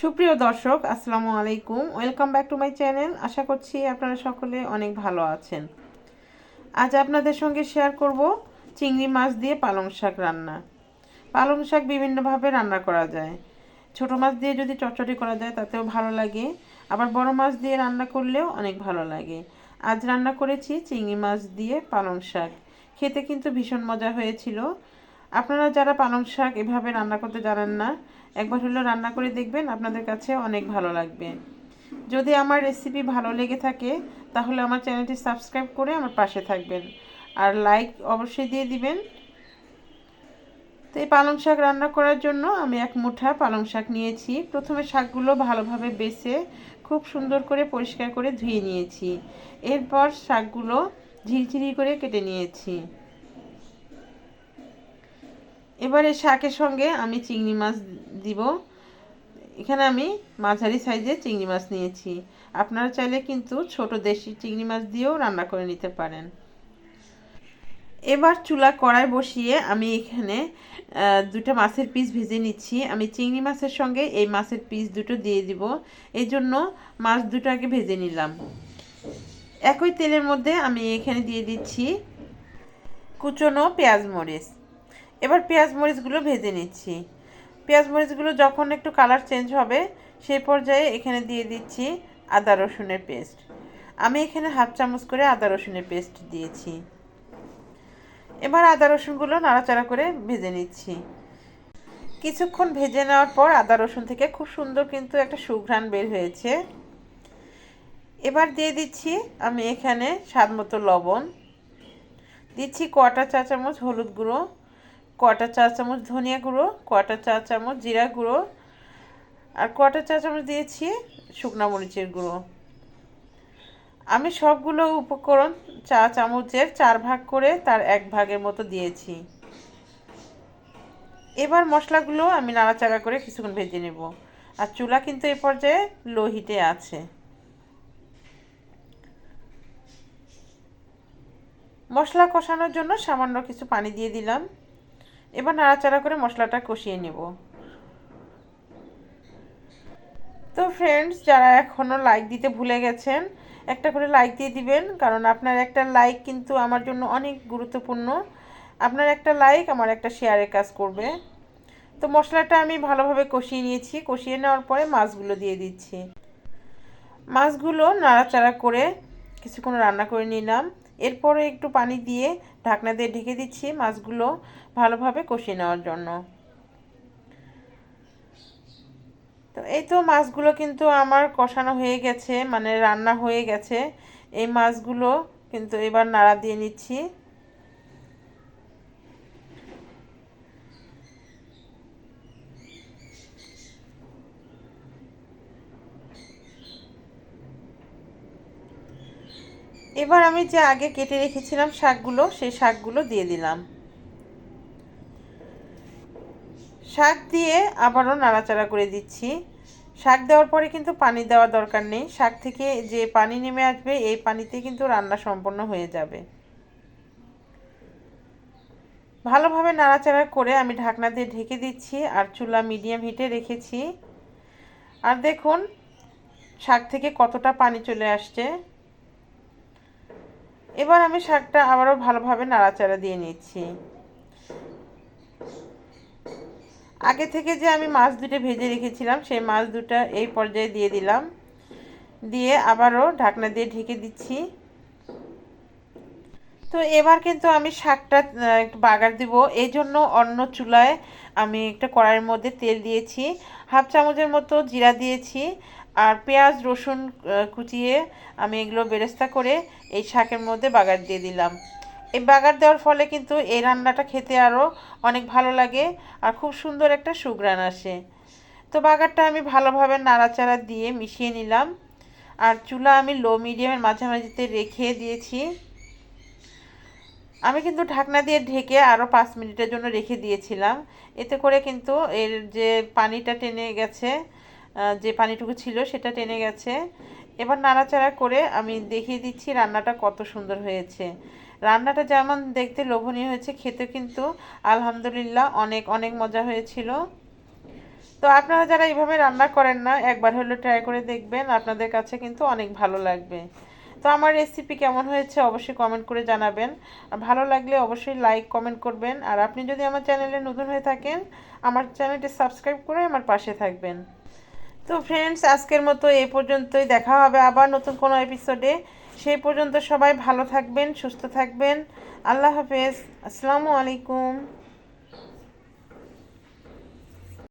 সুপ্রিয় দর্শক, আসসালামু আলাইকুম। Welcome back to my channel আশা করছি আপনারা সকলে অনেক ভালো আছেন। আজ আপনাদের সঙ্গে শেয়ার করব চিংড়ি মাছ দিয়ে পালং শাক রান্না। পালং শাক বিভিন্নভাবে রান্না করা যায়। ছোট মাছ দিয়ে যদি চটচটি করা যায়, তাতেও ভালো লাগে। আবার বড় মাছ দিয়ে রান্না করলেও অনেক ভালো লাগে। আজ রান্না করেছি চিংড়ি মাছ দিয়ে পালং শাক। খেতে কিন্তু ভীষণ মজা হয়েছিল। আপনারা যারা পালং শাক এভাবে রান্না করতে জানেন না, একবার হলো রান্না করে দেখবেন আপনাদের কাছে অনেক ভালো লাগবে। যদি আমার রেসিপি ভালো লেগে থাকে, তাহলে আমার চ্যানেলটি সাবস্ক্রাইব করে আমার পাশে থাকবেন। আর লাইক অবশ্যই দিয়ে দিবেন। তো এই পালং শাক রান্না করার জন্য আমি এক মুঠা পালং শাক নিয়েছি। প্রথমে শাকগুলো ভালোভাবে বেছে, খুব সুন্দর করে পরিষ্কার করে ধুয়ে নিয়েছি। এরপর শাকগুলো ঝিরঝিরি করে কেটে নিয়েছি। এবারে শাকের সঙ্গে আমি চিংড়ি মাছ দিব। এখানে আমি মাঝারি সাইজের চিংড়ি মাছ নিয়েছি। আপনারা চাইলে কিন্তু ছোট দেশি চিংড়ি মাছ দিয়েও রান্না করে নিতে পারেন। এবার চুলা কড়াই বসিয়ে আমি এখানে দুটো মাছের পিস ভেজে নিচ্ছি। আমি চিংড়ি মাছের সঙ্গে এই মাছের পিস দুটো দিয়ে দিব। এই জন্য মাছ দুটোকে ভেজে নিলাম। একই তেলের মধ্যে আমি এখানে দিয়ে দিচ্ছি কুচনো পেঁয়াজ মরিচ। এবার পেঁয়াজ মরিচগুলো ভেজে নিচ্ছি। পেঁয়াজ মরিচগুলো যখন একটু কালার চেঞ্জ হবে, সেই পর্যায়ে এখানে দিয়ে দিচ্ছি আদা রসুনের পেস্ট আমি এখানে হাফ চামচ করে আদা রসুনের পেস্ট দিয়েছি। এবার আদা রসুনগুলো নাড়াচাড়া করে ভেজে নিচ্ছি। কিছুক্ষণ ভেজে নেওয়ার পর আদা রসুন থেকে খুব সুন্দর কিন্তু একটা সুঘ্রাণ বের হয়েছে। এবার দিয়ে দিচ্ছি আমি এখানে স্বাদ মতো লবণ। দিচ্ছি কটা চা চামচ হলুদ গুঁড়ো। কটা চা চামচ ধনিয়া গুঁড়ো, কটা চা চামচ জিরা গুঁড়ো, আর কটা চা চামচ দিয়েছি শুকনা মরিচের গুঁড়ো। আমি সবগুলো উপকরণ চা চামচের চার ভাগ করে তার এক ভাগের মতো দিয়েছি। এবার মশলাগুলো আমি নাড়াচাড়া করে কিছুক্ষণ ভেজে নেব। আর চুলা কিন্তু এ পর্যায়ে লো হিটে আছে। মশলা কষানোর জন্য সামান্য কিছু পানি দিয়ে দিলাম। এবার নাড়াচাড়া করে মশলাটা কষিয়ে নেব। তো ফ্রেন্ডস যারা এখনও লাইক দিতে ভুলে গেছেন, একটা করে লাইক দিয়ে দিবেন, কারণ আপনার একটা লাইক কিন্তু আমার জন্য অনেক গুরুত্বপূর্ণ। আপনার একটা লাইক আমার একটা শেয়ারের কাজ করবে। তো মশলাটা আমি ভালোভাবে কষিয়ে নিয়েছি। কষিয়ে নেওয়ার পরে মাছগুলো দিয়ে দিচ্ছি। মাছগুলো নাড়াচাড়া করে কিছুক্ষণ রান্না করে নিলাম। এরপরে একটু পানি দিয়ে ঢাকনা দিয়ে ঢেকে দিচ্ছি মাছগুলো ভালোভাবে কষিয়ে নেওয়ার জন্য। তো এই তো মাছগুলো কিন্তু আমার কষানো হয়ে গেছে মানে রান্না হয়ে গেছে। এই মাছগুলো কিন্তু এবার নাড়া দিয়ে নিচ্ছি। এবার আমি যে আগে কেটে রেখেছিলাম শাকগুলো, সেই শাকগুলো দিয়ে দিলাম। শাক দিয়ে আবারও নাড়াচাড়া করে দিচ্ছি। শাক দেওয়ার পরে কিন্তু পানি দেওয়ার দরকার নেই। শাক থেকে যে পানি নেমে আসবে, এই পানিতে কিন্তু রান্না সম্পন্ন হয়ে যাবে। ভালোভাবে নাড়াচাড়া করে আমি ঢাকনা দিয়ে ঢেকে দিচ্ছি আর চুলা মিডিয়াম হিটে রেখেছি। আর দেখুন, শাক থেকে কতটা পানি চলে আসছে। এবার আমি শাকটা আবারও ভালোভাবে নাড়াচাড়া দিয়ে নিচ্ছি। আগে থেকে যে আমি মাছ দুটো ভেজে রেখেছিলাম, সেই মাছ দুটো এই পর্যায়ে দিয়ে দিলাম। দিয়ে আবারও ঢাকনা দিয়ে ঢেকে দিচ্ছি। তো এবার কিন্তু আমি শাকটা একটু বাগার দিব। এই জন্য অন্য চুলায় আমি একটা কড়াইয়ের মধ্যে তেল দিয়েছি। হাফ চামচের মতো জিরা দিয়েছি। আর পেঁয়াজ, রসুন কুচিয়ে আমি এগুলো বেরেস্তা করে এই শাকের মধ্যে বাগার দিয়ে দিলাম। এই বাগার দেওয়ার ফলে কিন্তু এই রান্নাটা খেতে আরও অনেক ভালো লাগে আর খুব সুন্দর একটা সুগ্রান আসে। তো বাগারটা আমি ভালোভাবে নাড়াচাড়া দিয়ে মিশিয়ে নিলাম। আর চুলা আমি লো মিডিয়ামের মাঝামাঝিতে রেখে দিয়েছি। আমি কিন্তু ঢাকনা দিয়ে ঢেকে আরও পাঁচ মিনিটের জন্য রেখে দিয়েছিলাম। এতে করে কিন্তু এর যে পানিটা টেনে গেছে যে পানিটুকু ছিল সেটা টেনে গেছে। এবার নাড়াচাড়া করে আমি দেখিয়ে দিচ্ছি রান্নাটা কত সুন্দর হয়েছে। রান্নাটা যেমন দেখতে লোভনীয় হয়েছে খেতে কিন্তু আলহামদুলিল্লাহ অনেক অনেক মজা হয়েছিল। তো আপনারা যারা এইভাবে রান্না করেন না, একবার হলেও ট্রাই করে দেখবেন, আপনাদের কাছে কিন্তু অনেক ভালো লাগবে। তো আমার রেসিপি কেমন হয়েছে অবশ্যই কমেন্ট করে জানাবেন। ভালো লাগলে অবশ্যই লাইক কমেন্ট করবেন। আর আপনি যদি আমার চ্যানেলে নতুন হয়ে থাকেন, আমার চ্যানেলটি সাবস্ক্রাইব করে আমার পাশে থাকবেন। তো ফ্রেন্ডস আজকের মতো এ পর্যন্তই। দেখা হবে আবার নতুন কোনো এপিসোডে সেই পর্যন্ত সবাই ভালো থাকবেন, সুস্থ থাকবেন। আল্লাহ হাফেজ। আসসালামু আলাইকুম।